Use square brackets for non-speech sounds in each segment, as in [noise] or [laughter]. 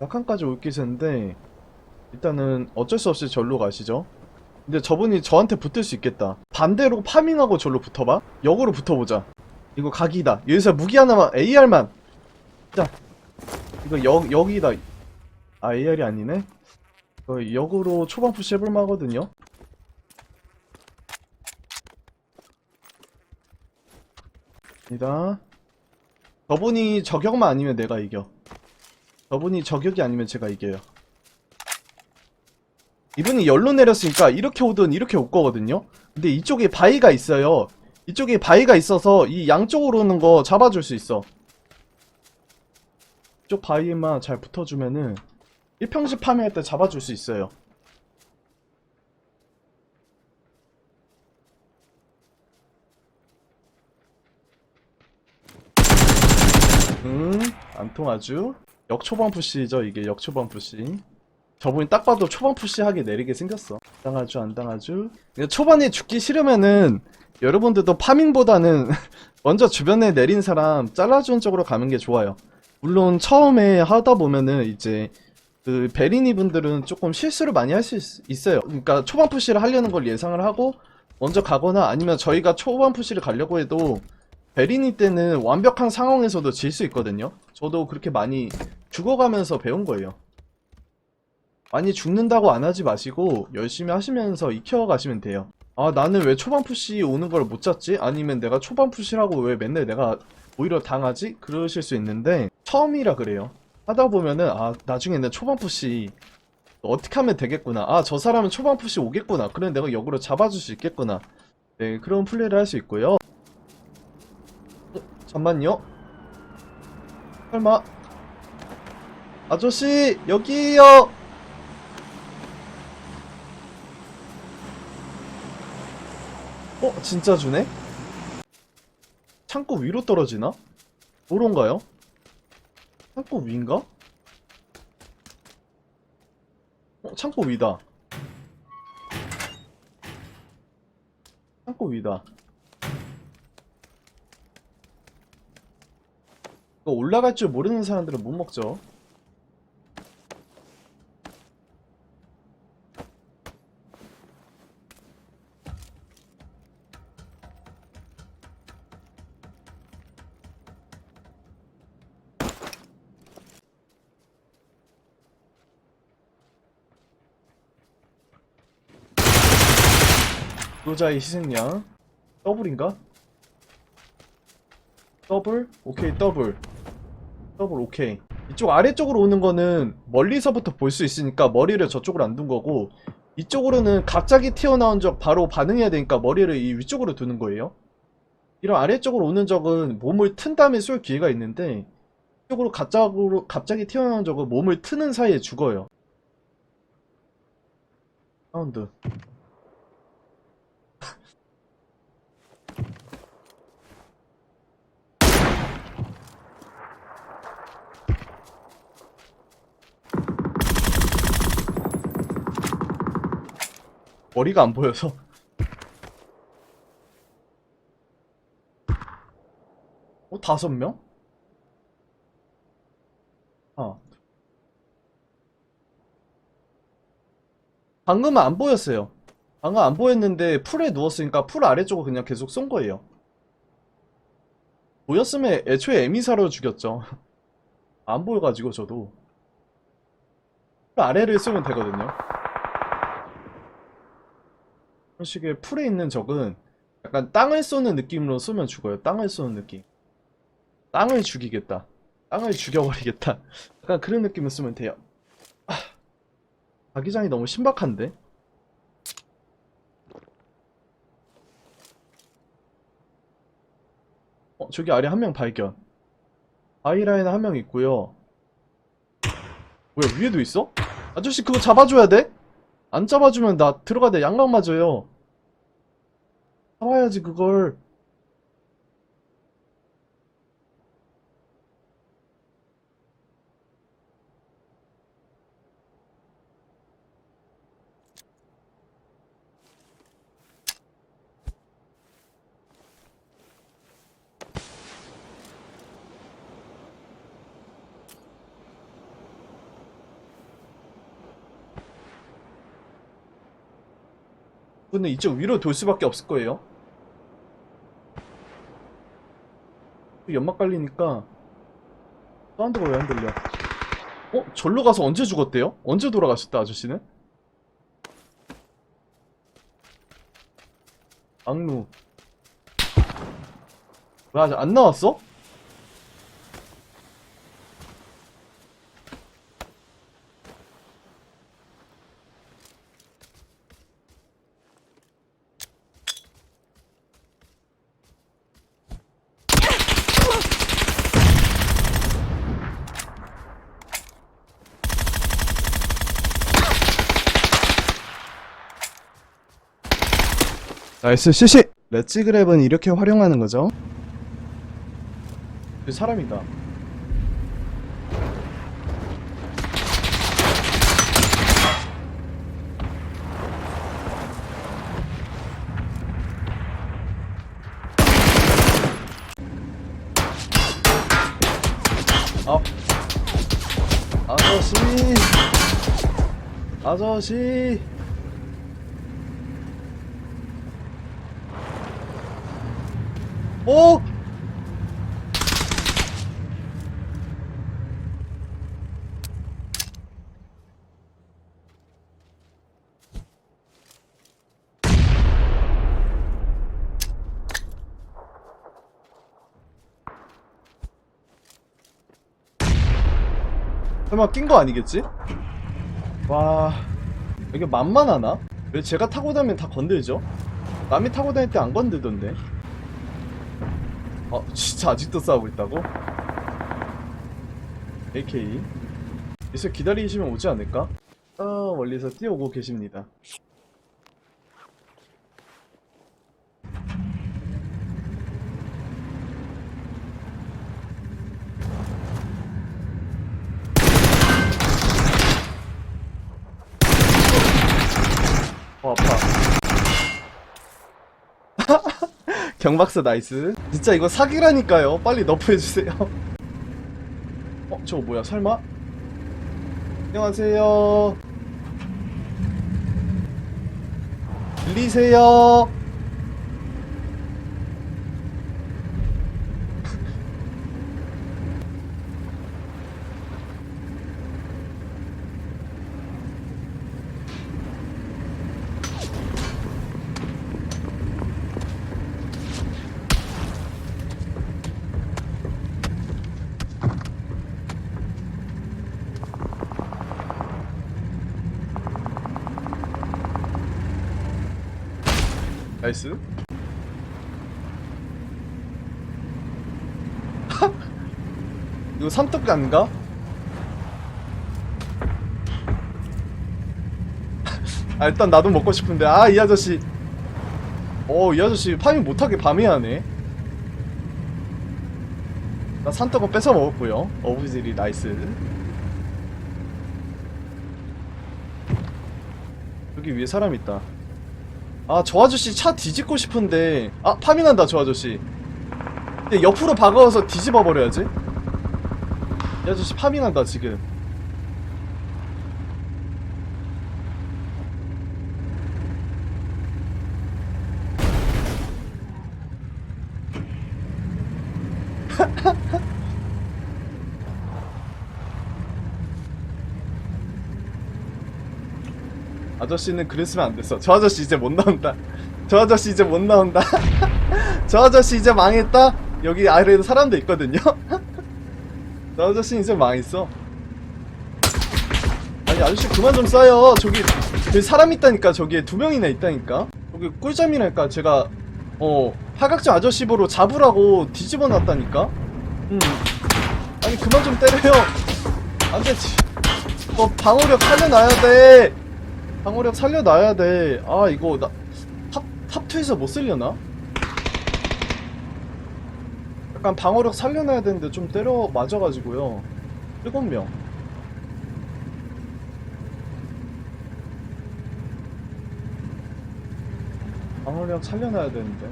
약한까지 올 기세인데 일단은 어쩔 수 없이 절로 가시죠. 근데 저분이 저한테 붙을 수 있겠다. 반대로 파밍하고 절로 붙어봐. 역으로 붙어보자. 이거 각이다. 여기서 무기 하나만 AR만. 자, 이거 역 역이다. 아 AR이 아니네. 이거 역으로 초반 푸시 해볼 만 하거든요. 니다 저분이 저격만 아니면 내가 이겨. 저분이 저격이 아니면 제가 이겨요. 이분이 열로 내렸으니까 이렇게 오든 이렇게 올 거거든요. 근데 이쪽에 바위가 있어요. 이쪽에 바위가 있어서 이 양쪽으로 오는 거 잡아줄 수 있어. 이쪽 바위에만 잘 붙어주면은 1평씩 파밍할 때 잡아줄 수 있어요. 음, 안 통하죠? 역초반 푸시죠, 이게 역초반 푸시. 저분이 딱 봐도 초반 푸시하게 내리게 생겼어. 안 당하죠, 안 당하죠? 근데 초반에 죽기 싫으면은 여러분들도 파밍보다는 [laughs] 먼저 주변에 내린 사람 잘라주는 쪽으로 가는 게 좋아요. 물론 처음에 하다 보면은 이제 그 베리니 분들은 조금 실수를 많이 할 수 있어요. 그러니까 초반 푸시를 하려는 걸 예상을 하고 먼저 가거나 아니면 저희가 초반 푸시를 가려고 해도 베리니 때는 완벽한 상황에서도 질 수 있거든요. 저도 그렇게 많이 죽어가면서 배운 거예요. 많이 죽는다고 안 하지 마시고 열심히 하시면서 익혀 가시면 돼요. 아 나는 왜 초반 푸시 오는 걸 못 잡지? 아니면 내가 초반 푸시라고 왜 맨날 내가 오히려 당하지? 그러실 수 있는데 처음이라 그래요. 하다 보면은 아 나중에는 초반 푸시 어떻게 하면 되겠구나. 아 저 사람은 초반 푸시 오겠구나. 그래 내가 역으로 잡아줄 수 있겠구나. 네 그런 플레이를 할 수 있고요. 어, 잠만요. 설마 아저씨 여기요. 어 진짜 주네? 창고 위로 떨어지나? 도로인가요? 창고 위인가? 어 창고 위다. 창고 위다. 이거 올라갈 줄 모르는 사람들은 못 먹죠. 노자의 희생양 더블인가? 더블? 오케이 더블. 더블 오케이. 이쪽 아래쪽으로 오는 거는 멀리서부터 볼 수 있으니까 머리를 저쪽으로 안 둔 거고 이쪽으로는 갑자기 튀어나온 적 바로 반응해야 되니까 머리를 이 위쪽으로 두는 거예요. 이런 아래쪽으로 오는 적은 몸을 튼 다음에 쏠 기회가 있는데 이쪽으로 갑자기, 갑자기 튀어나온 적은 몸을 트는 사이에 죽어요. 사운드 머리가 안 보여서. 어, 다섯 명? 아. 방금은 안 보였어요. 방금 안 보였는데 풀에 누웠으니까 풀 아래쪽을 그냥 계속 쏜 거예요. 보였으면 애초에 에미사로 죽였죠. [laughs] 안 보여가지고 저도. 풀 아래를 쏘면 되거든요. 그런 식의 풀에 있는 적은 약간 땅을 쏘는 느낌으로 쏘면 죽어요. 땅을 쏘는 느낌. 땅을 죽이겠다. 땅을 죽여버리겠다. [laughs] 약간 그런 느낌을 쓰면 돼요. 아, 자기장이 너무 신박한데? 어, 저기 아래 한 명 발견. 아이라인에 한명 있고요. 뭐야, 위에도 있어? 아저씨 그거 잡아줘야 돼? 안 잡아주면 나 들어가다 양각 맞아요. 잡아야지 그걸. 근데 이쪽 위로 돌 수밖에 없을 거예요. 연막 깔리니까 사운드가 왜 안 들려? 어? 절로 가서 언제 죽었대요? 언제 돌아가셨다 아저씨는? 악루 왜 아직 안 나왔어? 나이스 CC! 렛츠그랩은 이렇게 활용하는 거죠? 그 사람이다. 아. 아저씨! 아저씨 오! 설마 낀 거 아니겠지? 와 이게 만만하나? 왜 제가 타고 다니면 다 건들죠? 남이 타고 다닐 때 안 건들던데 어, 진짜 아직도 싸우고 있다고? AK. 이제 기다리시면 오지 않을까? 아, 멀리서 뛰어오고 계십니다. 어, 아파. 경박사 나이스. 진짜 이거 사기라니까요. 빨리 너프해주세요. 어 저거 뭐야? 설마? 안녕하세요. 들리세요 나이스. [laughs] 이거 삼떡 아닌가? [laughs] 아 일단 나도 먹고 싶은데. 아 이 아저씨. 어 이 아저씨 파밍 못하게 밤에 하네. 나 산떡은 뺏어 먹었고요. 어부질이 나이스. 여기 위에 사람 있다 아 저 아저씨 차 뒤집고 싶은데. 아 파밍한다 저 아저씨. 근데 옆으로 박아서 뒤집어 버려야지. 이 아저씨 파밍한다 지금 [laughs] 아저씨는 그랬으면 안 됐어. 저 아저씨 이제 못 나온다. 저 아저씨 이제 못 나온다. [laughs] 저 아저씨 이제 망했다. 여기 아래에도 사람도 있거든요. [laughs] 저 아저씨 이제 망했어. 아니 아저씨 그만 좀 쏴요. 저기 저기 사람 있다니까. 저기에 두 명이나 있다니까. 저기 꿀잠이랄까. 제가 어 팔각정 아저씨 보러 잡으라고 뒤집어 놨다니까. 음. 아니 그만 좀 때려요. 안 되지. 뭐 방어력 살려놔야 돼. 방어력 살려놔야 돼. 아 이거 나 탑, 탑2에서 못 쓸려나? 약간 방어력 살려놔야 되는데 좀 때려 맞아가지고요. 7명. 방어력 살려놔야 되는데.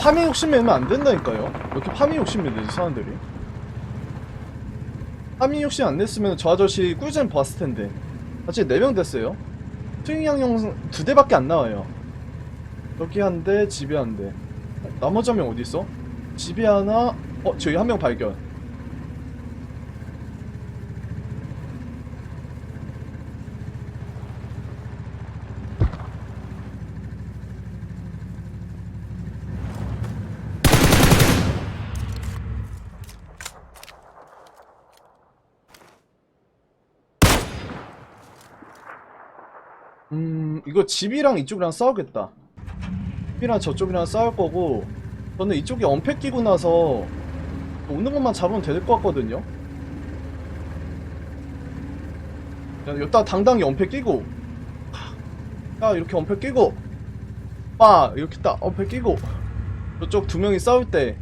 파밍 욕심 내면 안 된다니까요. 왜 이렇게 파밍 욕심 내지 사람들이? 파밍 욕심 안 냈으면 저 아저씨 꿀잼 봤을 텐데. 아직 4명 됐어요. 스윙양용 두 대밖에 안 나와요. 여기 한 대, 집에 한 대. 나머지 한 명 어디 있어? 집에 하나. 어, 저기 한 명 발견. 음, 이거 집이랑 이쪽이랑 싸우겠다. 집이랑 저쪽이랑 싸울 거고, 저는 이쪽에 언패 끼고 나서 오는 것만 잡으면 될 것 같거든요. 야, 여기다 당당히 언패 끼고, 야, 이렇게 언패 끼고, 빠! 이렇게 딱 언패 끼고, 저쪽 두 명이 싸울 때,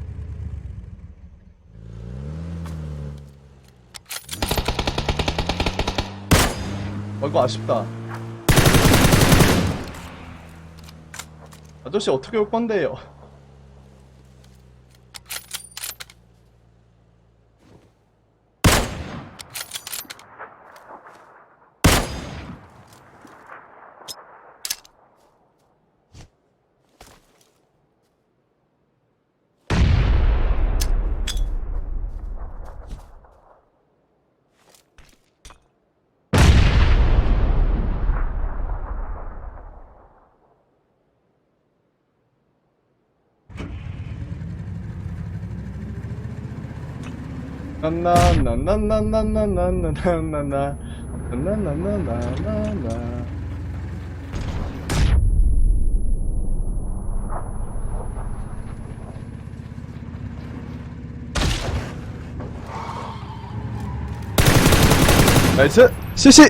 어, 이거 아쉽다. 아저씨 어떻게 올 건데요? 나나나나나나나나나나나나나나나나나나 나나나나나나나 나이스 시시